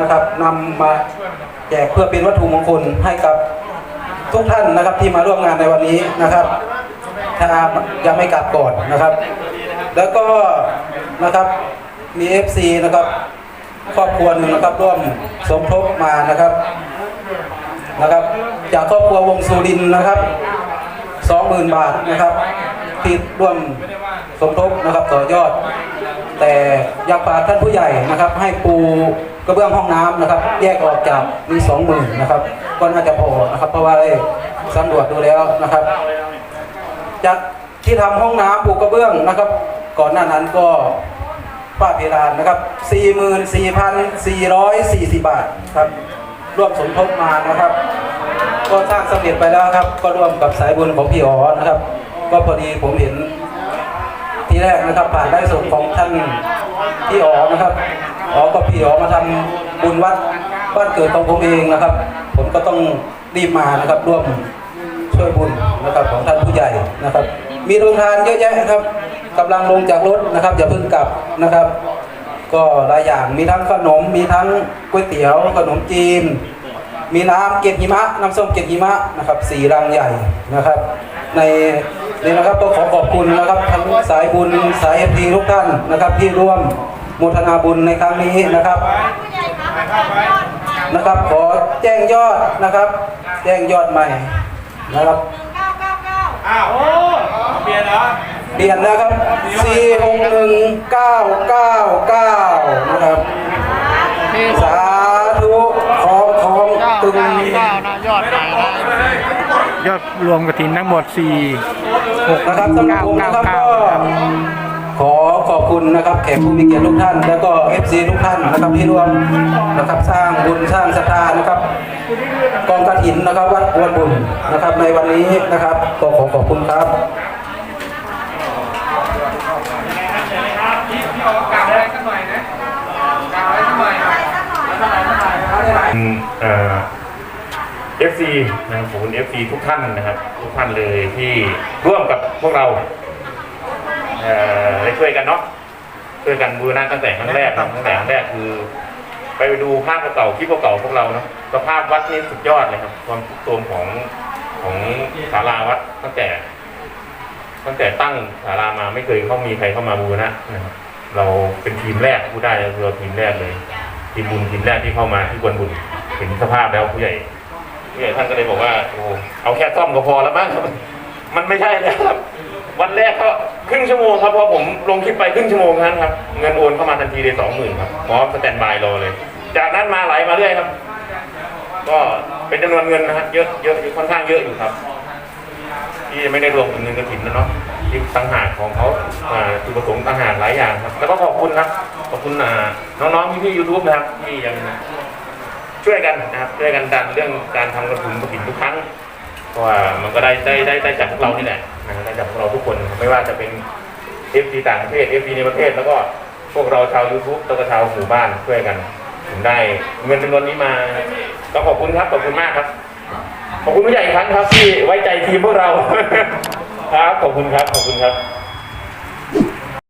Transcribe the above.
นะครับนำมาแจกเพื่อเป็นวัตถุมงคลให้กับทุกท่านนะครับที่มาร่วมงานในวันนี้นะครับ ถ้ายังไม่กลับก่อนนะครับ แล้วก็นะครับมี FC นะครับครอบครัวหนึ่งนะครับร่วมสมทบมานะครับนะครับ จากครอบครัววงสุรินนะครับสองหมื่นบาทนะครับ ที่ร่วมสมทบนะครับต่อยอด แต่อยากฝากท่านผู้ใหญ่นะครับ ให้ปูกระเบื้องห้องน้ำนะครับ แยกออกจากมีสองหมื่นนะครับก็น่าจะพอนะครับ เพราะว่าได้สำรวจดูแล้วนะครับ จากที่ทำห้องน้ำปูกระเบื้องนะครับ ก่อนหน้านั้นก็ฝ้าเพดานนะครับ 44,440 บาทครับร่วมสมทบมานะครับ ก็สร้างสำเร็จไปแล้วครับ ก็ร่วมกับสายบุญของพี่อ๋อนะครับ ก็พอดีผมเห็นทีแรกนะครับผ่านได้ส่งของท่านพี่อ๋อนะครับอ๋อก็พี่อ๋อมาทำบุญวัดบ้านเกิดของผมเองนะครับ ผมก็ต้องรีบมานะครับร่วมช่วยบุญนะครับของท่านผู้ใหญ่นะครับ มีโรงทานเยอะแยะนะครับกำลังลงจากรถนะครับอย่าเพิ่งกลับนะครับ ก็หลายอย่างมีทั้งขนมมีทั้งก๋วยเตี๋ยวขนมจีน มีน้ำเกล็ดหิมะน้ำส้มเกล็ดหิมะนะครับสี่รังใหญ่นะครับ ใน นี่นะครับก็ขอขอบคุณนะครับทั้งสายบุญสายเอฟทีทุกท่านนะครับ ที่ร่วมโมทนาบุญในครั้งนี้นะครับนะครับ ขอแจ้งยอดนะครับ แจ้งยอดใหม่นะครับอ้าวโอ้เปลี่ยนเหรอเปลี่ยนแล้วครับ4 6 1 9 9 9นะครับ ยอดรวมกระถินทั้งหมด 4 6 นะครับสำหรับผมนะครับก็ขอขอบคุณนะครับแขกผู้มีเกียรติทุกท่าน แล้วก็ FC ทุกท่านนะครับที่ร่วมนะครับสร้างบุญสร้างศรัทธานะครับกองกฐินนะครับวัดอวนบุญนะครับในวันนี้นะครับก็ขอขอบคุณครับ กล่าวอะไรสักหน่อยนะกล่าวอะไรสักหน่อยนะสักหน่อยสักหน่อยนะครับได้ไหม เอ่อ ฟซีนะครับผมเอฟซีทุกท่านนะครับทุกท่านเลยที่ร่วมกับพวกเราเอ่อได้ช่วยกันเนาะช่วยกันบูรณะตั้งแต่ครั้งแรกนะตั้งแต่ครั้งแรกคือ ไปดูภาพเก่าๆคลิปเก่าๆพวกเราเนาะสภาพวัดนี่สุดยอดเลยครับ ความสุดโทรมของของศาลาวัดตั้งแต่ ตั้งแต่ตั้งศาลามาไม่เคยเขามีใครเข้ามาบูรณะนะครับเราเป็นทีมแรกพูดได้เลยคือเราทีมแรกเลย ทีมบุญทีมแรกที่เข้ามาที่กวนบุญเห็นสภาพแล้วผู้ใหญ่ ผู้ใหญ่ท่านก็เลยบอกว่าโอ้เอาแค่ซ่อมก็พอแล้วมั้งครับ มันไม่ใช่แล้วครับ วันแรกก็ครึ่งชั่วโมงครับพอผมลงคลิปไปครึ่งชั่วโมงนั้นครับ เงินโอนเข้ามาทันทีเลยสองหมื่นครับพร้อมสแตนบายรอเลย จากนั้นมาไหลมาเรื่อยครับ ก็เป็นจำนวนเงินนะครับเยอะเยอะค่อนข้างเยอะอยู่ครับ ที่ไม่ได้รวมกับเงินกระถิ่นนะเนาะที่ต่างหากของเขาอ่าจุดประสงค์ต่างหากหลายอย่างครับ แล้วก็ขอบคุณครับ ขอบคุณอ่าน้องๆพี่ๆยูทูบนะครับที่ยัง ช่วยกันนะครับช่วยกันดันเรื่องการทำกระถิ่นกระถินทุกครั้งเพราะว่ามันก็ได้ได้ได้ได้จากพวกเรานี่แหละนะครับได้จากพวกเราทุกคนไม่ว่าจะเป็นเอฟซีต่างประเทศเอฟซีในประเทศแล้วก็พวกเราชาว YouTube แล้วก็ชาวหมู่บ้านช่วยกันถึงได้เงินจำนวนนี้มาก็ขอบคุณครับขอบคุณมากครับขอบคุณผู้ใหญ่อีกครั้งครับที่ไว้ใจทีมพวกเรา ครับขอบคุณครับขอบคุณครับ